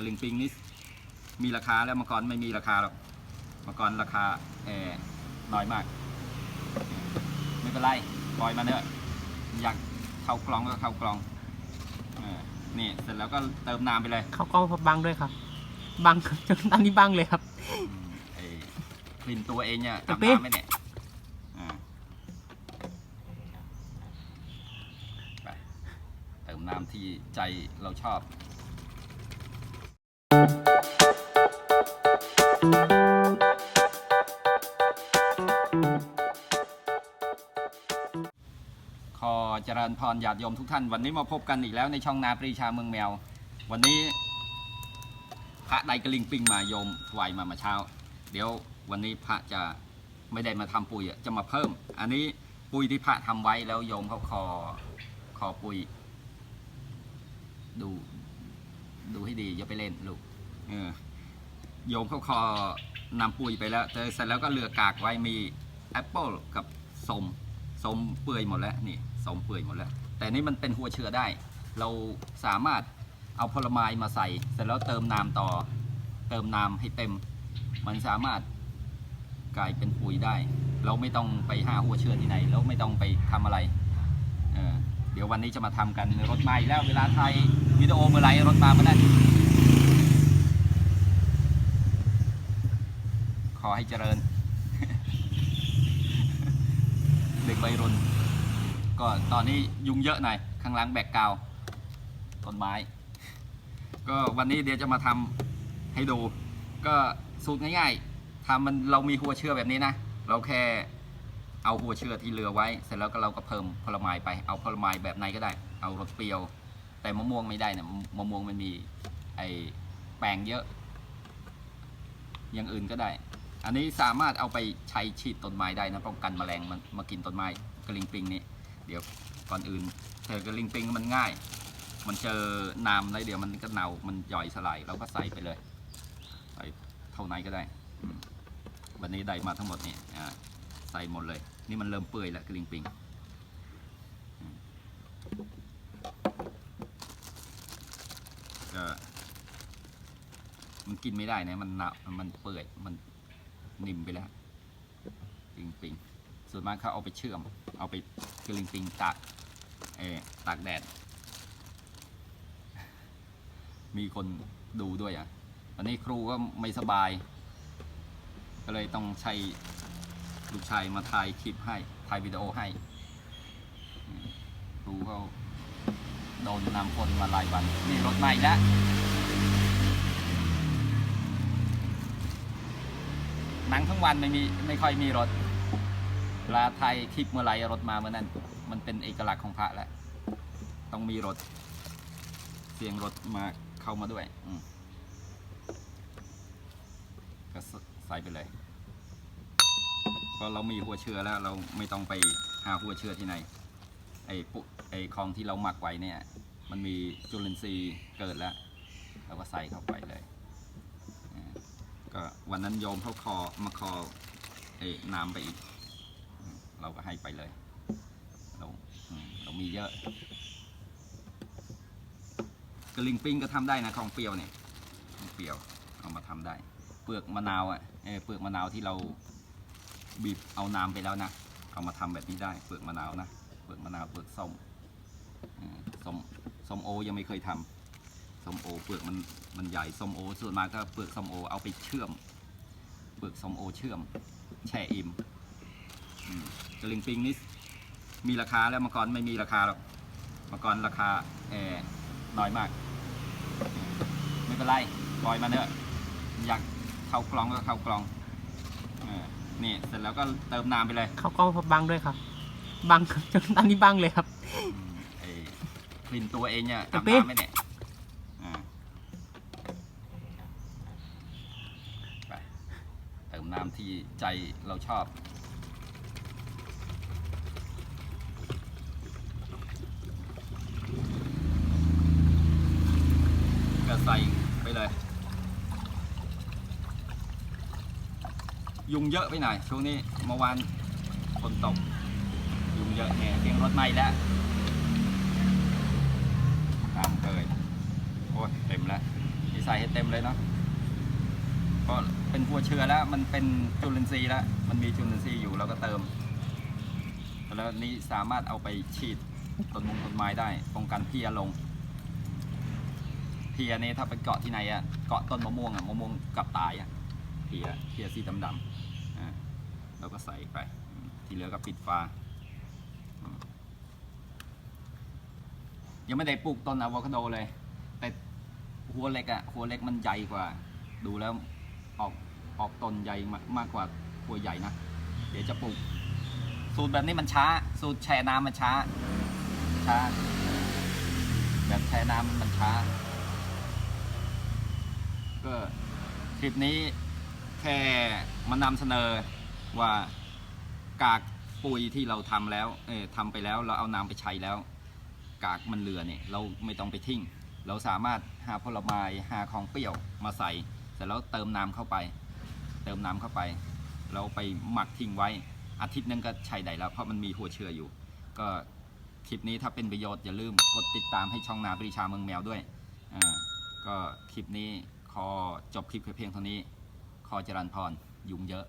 ะลิงปิงนี่มีราคาแล้วเมื่อก่อนไม่มีราคาหรอกเมื่อก่อนราคาเออน้อยมาก ไม่เป็นไรปล่อยมาเนอะอยากเข้ากล่องก็เข้ากล่องเออนี่เสร็จแล้วก็เติมน้ำไปเลย เข้ากล้องพอบังด้วยครับ บังจนตอนนี้บังเลยครับอืมไอ้กลิ่นตัวเองเนี่ยกระอาบปิ๊บน้ำไหมเนี่ยอ่าไปเติมน้ำที่ใจเราชอบ ขอเจริญพรญาติโยมทุกท่าน วันนี้มาพบกันอีกแล้วในช่องนาปรีชาเมืองแมว วันนี้พระไดกระลิงปิงมาโยมถวายมามาเช้า เดี๋ยววันนี้พระจะไม่ได้มาทำปุ๋ยจะมาเพิ่ม อันนี้ปุ๋ยที่พระทำไว้แล้วโยมเขาคอคอปุ๋ยดูดูให้ดีอย่าไปเล่นลูกเออโยมเขาคอนำปุ๋ยไปแล้วแต่เสร็จแล้วก็เหลือกากไว้มีแอปเปิลกับสมสมเปื่อยหมดแล้วนี่ สมเปื่อยหมดแล้ว แต่นี่มันเป็นหัวเชื้อได้ เราสามารถเอาผลไม้มาใส่ เสร็จแล้วเติมน้ำต่อ เติมน้ำให้เต็ม มันสามารถกลายเป็นปุ๋ยได้ เราไม่ต้องไปหาหัวเชื้อที่ไหนเราไม่ต้องไปทำอะไรเเดี๋ยววันนี้จะมาทำกันรถมาอีกแล้วเวลาไทยวิดีโอเมื่อไรรถมาเมื่อนั้นขอให้เจริญ เด็กวัยรุ่น ก็ตอนนี้ยุงเยอะหน่อยข้างหล่างแบกกาวต้นไม้ ก็วันนี้เดี๋ยวจะมาทำให้ดู ก็สูตรง่ายๆทำมันเรามีหัวเชื่อแบบนี้นะ เราแค่เอาหัวเชื่อที่เหลือไว้ เสร็จแล้วก็เราก็เพิ่มผลไม้ไปเอาผลไม้แบบไหนก็ได้ เอารสเปรี้ยว แต่มะม่วงไม่ได้นะมะมะม่วงมันมีไอแป้งเยอะ อย่างอื่นก็ได้ อันนี้สามารถเอาไปใช้ฉีดต้นไม้ได้นะป้องกันแมลงมันมากินต้นไม้กระลิงปิงนี่ เดี๋ยวก่อนอื่นเธอกระลิงปิงมันง่าย มันเจอน้ำแล้วเดี๋ยวมันก็เน่ามันย่อยสลายเราก็ใส่ไปเลยใส่เท่าไหนก็ได้วันนี้ได้มาทั้งหมดนี่ใส่หมดเลย นี่มันเริ่มเปื่อยแล้วกระลิงปิงมก็มันกินไม่ได้นะมันเน่ามันเปื่อยมันนิ่มไปแล้วกะลิงปิง ส่วนมากเขาเอาไปเชื่อม เอาไปกระลิงปิงตากเอตากแดด มีคนดูด้วยอะตอนนี้ครูก็ไม่สบาย ก็เลยต้องใช้ลูกชายมาถ่ายคลิปให้ ถ่ายวิดีโอให้ ครูเขาโดนนำคนมาหลายวัน นี่รถใหม่แล้วหนังทั้งวันไม่มีไม่ค่อยมีรถ ลาถ่ายคลิปเมื่อไรรถมาเมื่อนั้น มันเป็นเอกลักษณ์ของพระแล้ว ต้องมีรถ เสียงรถมาเข้ามาด้วยก็ใส่ไปเลยพราะเรามีหัวเชื้อแล้ว เราไม่ต้องไปหาหัวเชื้อที่ไหน ไอ้ปุไอ้ของที่เราหมักไว้เนี่ย มันมีจุลินทรีย์เกิดแล้วเราก็ใส่เข้าไปเลยก็วันนั้นโยมเขาคอมาคอไอ้น้ำไปอีก เราก็ให้ไปเลย เรามเรามีเยอะกระลิงปิ้งก็ทำได้นะของเปรี้ยวเนี่ยของเปรี้ยวเอามาทำได้ เปลือกมะนาวอะเออเปลือกมะนาวที่เราบีบเอาน้ำไปแล้วนะเอามาทำแบบนี้ได้เปลือกมะนาวนะเปลือกมะนาวเปลือกส้มส้มส้มโอยังไม่เคยทำส้มโอ เปลือกมันมันใหญ่ส้มโอ ส่วนมากก็เปลือกส้มโอเอาไปเชื่อม เปลือกส้มโอเชื่อม แช่อิ่ม อืมกระลิงปิงนี่มีราคาแล้วเมื่อก่อนไม่มีราคาหรอกเมื่อก่อนราคาเออน้อยมาก ไม่เป็นไรปล่อยมาเนอะอยากเข้ากล่องก็เข้ากล่องเออนี่เสร็จแล้วก็เติมน้ำไปเลย เข้ากล้องพอบังด้วยครับ บังจนตอนนี้บังเลยครับอืมไอ้กลิ่นตัวเองเนี่ยกระอาบปิ๊บน้ำไหมเนี่ยอ่าไปเติมน้ำที่ใจเราชอบ ส่ไปเลย ยุงเยอะไปหน่อยช่วงนี้เมื่อวานฝนตก ยุงเยอะแน่เพียงรถไหม้แล้วตามเคยโอ้ยเต็มแล้วนี่ใส่ให้เต็มเลยเนาะก็เป็นหัวเชื้อแล้ว มันเป็นจุลินทรีย์แล้ว มันมีจุลินทรีย์อยู่เราก็เติม แล้วนี้สามารถเอาไปฉีดต้นมงต้นไม้ได้ป้องกันเพลียลง พลียนี่ถ้าไปเกาะที่ไหนอะเกาะต้นมะม่วงอะมะม่วงกลับตายอะเพลียเพลียสีดำๆอ่าเราก็ใส่ไปอืมที่เหลือก็ปิดฝาอืมยังไม่ได้ปลูกต้นอะโวคาโดเลย แต่หัวเล็กอะหัวเล็กมันใหญ่กว่า ดูแล้วออกออกต้นใหญ่มากมากกว่าหัวใหญ่นะ เดี๋ยวจะปลูก สูตรแบบนี้มันช้า สูตรแช่น้ำมันช้า ช้า แบบแช่น้ำมันช้า ก็คลิปนี้แค่มานำเสนอว่ากากปุ๋ยที่เราทำแล้วเออทำไปแล้วเราเอาน้ำไปใช้แล้ว กากมันเหลือเนี่ยเราไม่ต้องไปทิ้งเราสามารถหาผลไม้หาของเปรี้ยวมาใส่เสร็จแล้วเติมน้ำเข้าไป เติมน้ำเข้าไป เราไปหมักทิ้งไว้อาทิตย์นึงก็ใช้ได้แล้วเพราะมันมีหัวเชื้ออยู่ ก็คลิปนี้ถ้าเป็นประโยชน์อย่าลืมกดติดตามให้ช่องนาปริชาเมืองแมวด้วยอ่าก็คลิปนี้ ขอจบคลิปเพียงเท่านี้ ขอเจรันพร ยุงเยอะ